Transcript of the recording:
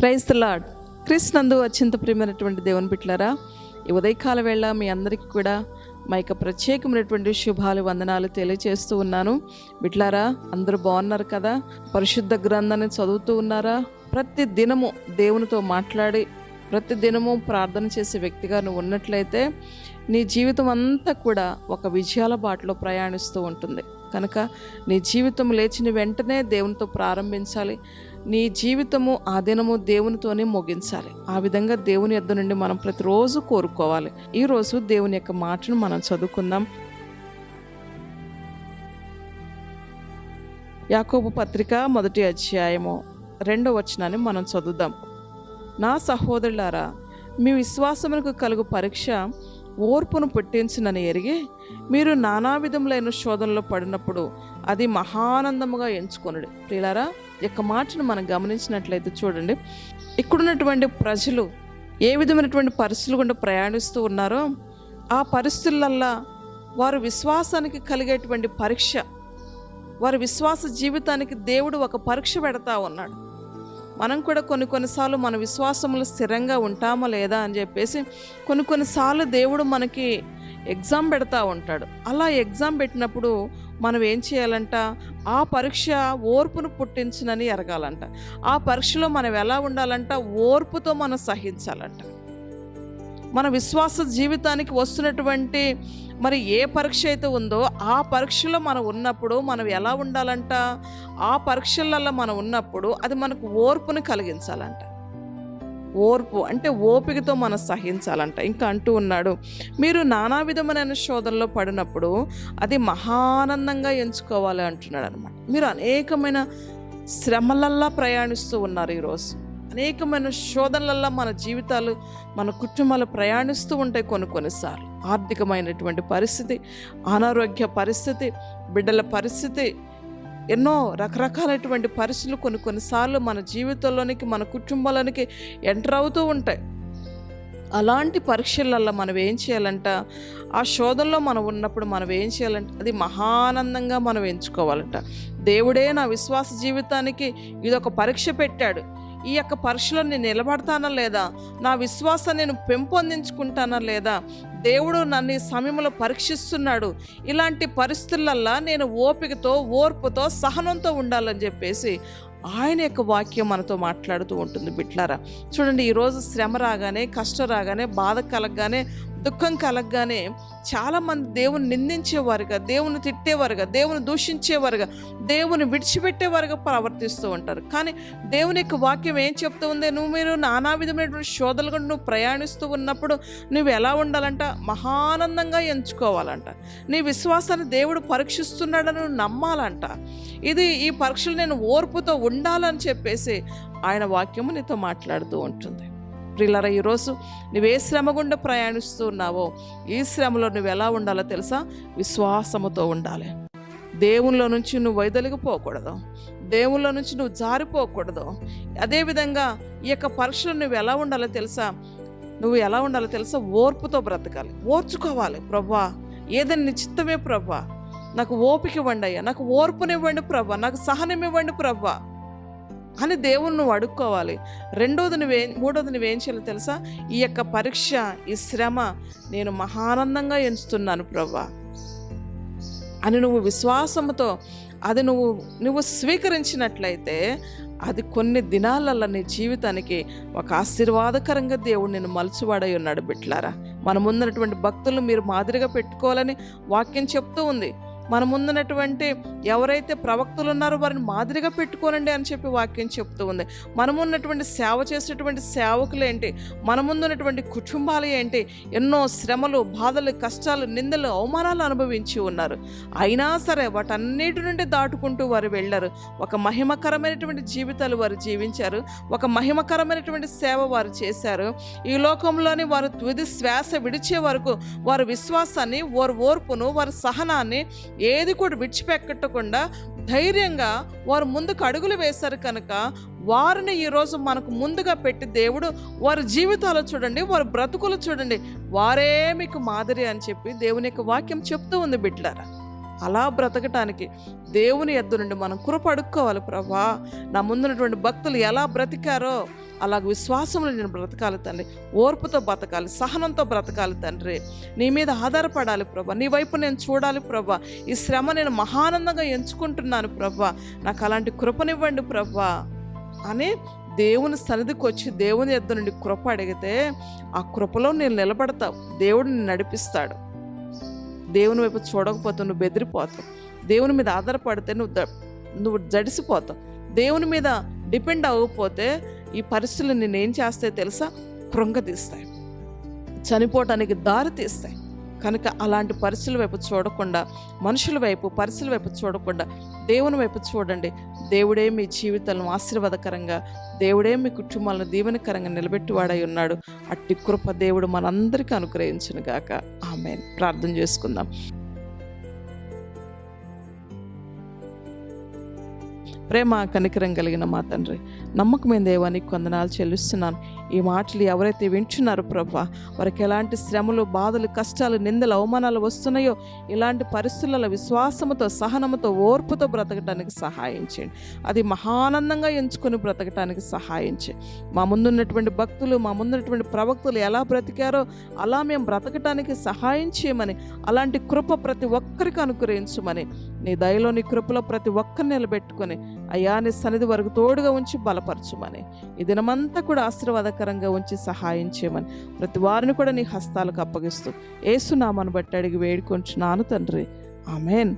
Praise lord lord క్రిస్నందు అత్యంత ప్రియమైనటువంటి దేవుని బిట్లారా ఈ ఉదయకాల వేళ మీ అందరికీ కూడా మా యొక్క ప్రత్యేకమైనటువంటి శుభాలు వందనాలు తెలియజేస్తూ ఉన్నాను. బిట్లారా అందరూ బాగున్నారు కదా? పరిశుద్ధ గ్రంథాన్ని చదువుతూ ఉన్నారా? ప్రతి దినము దేవునితో మాట్లాడి ప్రతి దినము ప్రార్థన చేసే వ్యక్తిగా నువ్వు ఉన్నట్లయితే నీ జీవితం అంతా కూడా ఒక విజయాల బాటలో ప్రయాణిస్తూ ఉంటుంది. కనుక నీ జీవితం లేచిన వెంటనే దేవునితో ప్రారంభించాలి. నీ జీవితము ఆ దినము దేవునితోనే ముగించాలి. ఆ విధంగా దేవుని యొద్ద నుండి మనం ప్రతిరోజు కోరుకోవాలి. ఈరోజు దేవుని యొక్క మాటను మనం చదువుకుందాం. యాకోబు పత్రిక మొదటి అధ్యాయము రెండో వచనాన్ని మనం చదువుదాం. నా సహోదరులారా మీ విశ్వాసమునకు కలుగు పరీక్ష ఓర్పును పుట్టించునని ఎరిగి మీరు నానా విధములైన శోధనలో పడినప్పుడు అది మహానందముగా ఎంచుకొనుడు. ప్రియులారా యొక్క మాటను మనం గమనించినట్లయితే చూడండి ఇక్కడున్నటువంటి ప్రజలు ఏ విధమైనటువంటి పరిస్థితులు గుండా ప్రయాణిస్తూ ఉన్నారో ఆ పరిస్థితులల్లా వారు విశ్వాసానికి కలిగేటువంటి పరీక్ష వారి విశ్వాస జీవితానికి దేవుడు ఒక పరీక్ష పెడతా ఉన్నాడు. మనం కూడా కొన్ని కొన్నిసార్లు మన విశ్వాసంలో స్థిరంగా ఉంటామా లేదా అని చెప్పేసి కొన్ని కొన్నిసార్లు దేవుడు మనకి ఎగ్జామ్ పెడతా ఉంటాడు. అలా ఎగ్జామ్ పెట్టినప్పుడు మనం ఏం చేయాలంట? ఆ పరీక్ష ఓర్పును పుట్టించునని ఎరగాలంట. ఆ పరీక్షలో మనం ఎలా ఉండాలంట? ఓర్పుతో మనం సహించాలంట. మన విశ్వాస జీవితానికి వస్తున్నటువంటి మరి ఏ పరీక్ష అయితే ఉందో ఆ పరీక్షలో మనం ఉన్నప్పుడు మనం ఎలా ఉండాలంట? ఆ పరీక్షలలో మనం ఉన్నప్పుడు అది మనకు ఓర్పును కలిగించాలంట. ఓర్పు అంటే ఓపికతో మనం సహించాలంట. ఇంకా అంటూ ఉన్నాడు మీరు నానా విధమైన శోధనలో పడినప్పుడు అది మహానందంగా ఎంచుకోవాలి అంటున్నాడు అనమాట మీరు అనేకమైన శ్రమలల్లా ప్రయాణిస్తూ ఉన్నారు ఈరోజు. అనేకమైన శోధనలలో మన జీవితాలు మన కుటుంబాలు ప్రయాణిస్తూ ఉంటాయి కొన్ని కొన్నిసార్లు. ఆర్థికమైనటువంటి పరిస్థితి అనారోగ్య పరిస్థితి బిడ్డల పరిస్థితి ఎన్నో రకరకాలైనటువంటి పరిస్థితులు కొన్ని కొన్నిసార్లు మన జీవితంలోనికి మన కుటుంబాలనికి ఎంటర్ అవుతూ ఉంటాయి. అలాంటి పరీక్షలలో మనం ఏం చేయాలంట? ఆ శోధనలో మనం ఉన్నప్పుడు మనం ఏం చేయాలంటే? అది మహానందంగా మనం ఎంచుకోవాలంట. దేవుడే నా విశ్వాస జీవితానికి ఇదొక పరీక్ష పెట్టాడు. ఈ యొక్క పరీక్షలో నేను నిలబడతానా లేదా? నా విశ్వాసాన్ని నేను పెంపొందించుకుంటానా లేదా? దేవుడు నన్ను ఈ సమయంలో పరీక్షిస్తున్నాడు. ఇలాంటి పరిస్థితులల్లా నేను ఓపికతో ఓర్పుతో సహనంతో ఉండాలని చెప్పేసి ఆయన యొక్క వాక్యం మనతో మాట్లాడుతూ ఉంటుంది బిట్లారా చూడండి ఈరోజు శ్రమ రాగానే కష్టం రాగానే బాధ కలగగానే దుఃఖం కలగగానే చాలామంది దేవుని నిందించేవారుగా దేవుని తిట్టేవారుగా దేవుని దూషించేవారుగా దేవుని విడిచిపెట్టేవారుగా ప్రవర్తిస్తూ ఉంటారు. కానీ దేవుని యొక్క వాక్యం ఏం చెప్తూ ఉంది? నువ్వు మీరు నానా విధమైనటువంటి శోధనలు కూడా నువ్వు ప్రయాణిస్తూ ఉన్నప్పుడు నువ్వు ఎలా ఉండాలంట? మహానందంగా ఎంచుకోవాలంట. నీ విశ్వాసాన్ని దేవుడు పరీక్షిస్తున్నాడని నువ్వు నమ్మాలంట. ఇది ఈ పరీక్షలు నేను ఓర్పుతో ఉండాలని చెప్పేసి ఆయన వాక్యము నీతో మాట్లాడుతూ ఉంటుంది. ప్రియులరా ఈరోజు నువ్వు ఏ శ్రమ గుండా ప్రయాణిస్తూ ఉన్నావో ఈ శ్రమలో నువ్వు ఎలా ఉండాలో తెలుసా? విశ్వాసముతో ఉండాలి. దేవునిలో నుంచి నువ్వు వైదొలిగిపోకూడదు. దేవునిలో నుంచి నువ్వు జారిపోకూడదు. అదేవిధంగా ఈ యొక్క పరీక్షలు నువ్వు ఎలా ఉండాలో తెలుసా? నువ్వు ఎలా ఉండాలో తెలుసా? ఓర్పుతో బ్రతకాలి. ఓర్చుకోవాలి. ప్రభా ఏదైనా నిశ్చితమే ప్రభా. నాకు ఓపిక ఇవ్వండి అయ్యా. నాకు ఓర్పునివ్వండి ప్రభా. నాకు సహనం ఇవ్వండి ప్రభా. అని దేవుని నువ్వు అడుక్కోవాలి. రెండోది నువ్వే మూడోది నువ్వేం చేయాలో తెలుసా? ఈ యొక్క పరీక్ష ఈ శ్రమ నేను మహానందంగా ఎంచుతున్నాను ప్రభా అని నువ్వు విశ్వాసంతో అది నువ్వు నువ్వు స్వీకరించినట్లయితే అది కొన్ని దినాలలో నీ జీవితానికి ఒక ఆశీర్వాదకరంగా దేవుడు నేను మలుచువాడై ఉన్నాడు బిట్లారా మన ముందున్నటువంటి భక్తులు మీరు మాదిరిగా పెట్టుకోవాలని వాక్యం చెప్తూ ఉంది. మన ముందున్నటువంటి ఎవరైతే ప్రవక్తలు ఉన్నారో వారిని మాదిరిగా పెట్టుకోనండి అని చెప్పి వాక్యం చెప్తూ ఉంది. మనమున్నటువంటి సేవ చేసేటువంటి సేవకులు ఏంటి? మన ముందున్నటువంటి కుటుంబాలు ఏంటి? ఎన్నో శ్రమలు బాధలు కష్టాలు నిందలు అవమానాలు అనుభవించి ఉన్నారు. అయినా సరే వాటన్నిటి నుండి దాటుకుంటూ వారు వెళ్ళారు. ఒక మహిమకరమైనటువంటి జీవితాలు వారు జీవించారు. ఒక మహిమకరమైనటువంటి సేవ వారు చేశారు. ఈ లోకంలోని వారు తుది శ్వాస విడిచే వరకు వారి విశ్వాసాన్ని వారి ఓర్పును వారి సహనాన్ని ఏది కూడా విడిచిపెట్టకుండా ధైర్యంగా వారు ముందుకు అడుగులు వేశారు కనుక వారిని ఈరోజు మనకు ముందుగా పెట్టి దేవుడు వారి జీవితాలు చూడండి వారి బ్రతుకులు చూడండి. వారే మీకు మాదిరి అని చెప్పి దేవుని యొక్క వాక్యం చెప్తూ ఉంది బిడ్డలారా. అలా బ్రతకటానికి దేవుని ఎద్దు నుండి మనం కురపడుకోవాలి ప్రభా. నా ముందున్నటువంటి భక్తులు ఎలా బ్రతికారో అలాగ విశ్వాసంలో నేను బ్రతకాలి తండ్రి ఓర్పుతో బ్రతకాలి సహనంతో బ్రతకాలి తండ్రి. నీ మీద ఆధారపడాలి ప్రభా. నీ వైపు నేను చూడాలి ప్రభా. ఈ శ్రమ నేను మహానందంగా ఎంచుకుంటున్నాను ప్రభా. నాకు అలాంటి కృపనివ్వండి ప్రభా. అని దేవుని సన్నిధికి వచ్చి దేవుని ఎద్దు నుండి కృప అడిగితే ఆ కృపలో నేను నిలబడతావు దేవుడు నిన్ను నడిపిస్తాడు. దేవుని వైపు చూడకపోతే నువ్వు బెదిరిపోతావు. దేవుని మీద ఆధారపడితే నువ్వు నువ్వు జడిసిపోతావు. దేవుని మీద డిపెండ్ అవ్వకపోతే ఈ పరిస్థితులు నేనేం చేస్తాయి తెలుసా? కృంగతీస్తాయి చనిపోవటానికి దారి తీస్తాయి కనుక అలాంటి పరిస్థితుల వైపు చూడకుండా మనుషుల వైపు పరిస్థితుల వైపు చూడకుండా దేవుని వైపు చూడండి. దేవుడే మీ జీవితాలను ఆశీర్వాదకరంగా దేవుడే మీ కుటుంబాలను దీవెనకరంగా నిలబెట్టివాడై ఉన్నాడు. అట్టి కృప దేవుడు మనందరికీ అనుగ్రహించును గాక ఆమె ప్రార్థన చేసుకుందాం. ప్రేమ కనికరం కలిగిన మా తండ్రి. నమ్మకమైన దేవానికి కొందనాలు చెల్లిస్తున్నాను. ఈ మాటలు ఎవరైతే వింటున్నారో ప్రభా వారికి ఎలాంటి శ్రమలు బాధలు కష్టాలు నిందలు అవమానాలు వస్తున్నాయో ఇలాంటి పరిస్థితులలో విశ్వాసముతో సహనముతో ఓర్పుతో బ్రతకటానికి సహాయం చేయండి. అది మహానందంగా ఎంచుకొని బ్రతకటానికి సహాయం చేయండి. మా ముందున్నటువంటి భక్తులు మా ముందున్నటువంటి ప్రవక్తులు ఎలా బ్రతికారో అలా మేము బ్రతకటానికి సహాయం చేయమని అలాంటి కృప ప్రతి ఒక్కరికి అనుగ్రహించమని నీ దయలో నీ కృపలో ప్రతి ఒక్కరిని నిలబెట్టుకొని అయ్యా నీ సన్నిధి వరకు తోడుగా ఉంచి బలపరచుమని. ఈ దినమంతా కూడా ఆశీర్వాదకరంగా ఉంచి సహాయం చేయమని ప్రతి వారిని కూడా నీ హస్తాలకు అప్పగిస్తూ ఏసునామాను బట్టి అడిగి వేడుకొంచున్నాను తండ్రి. ఆమెన్.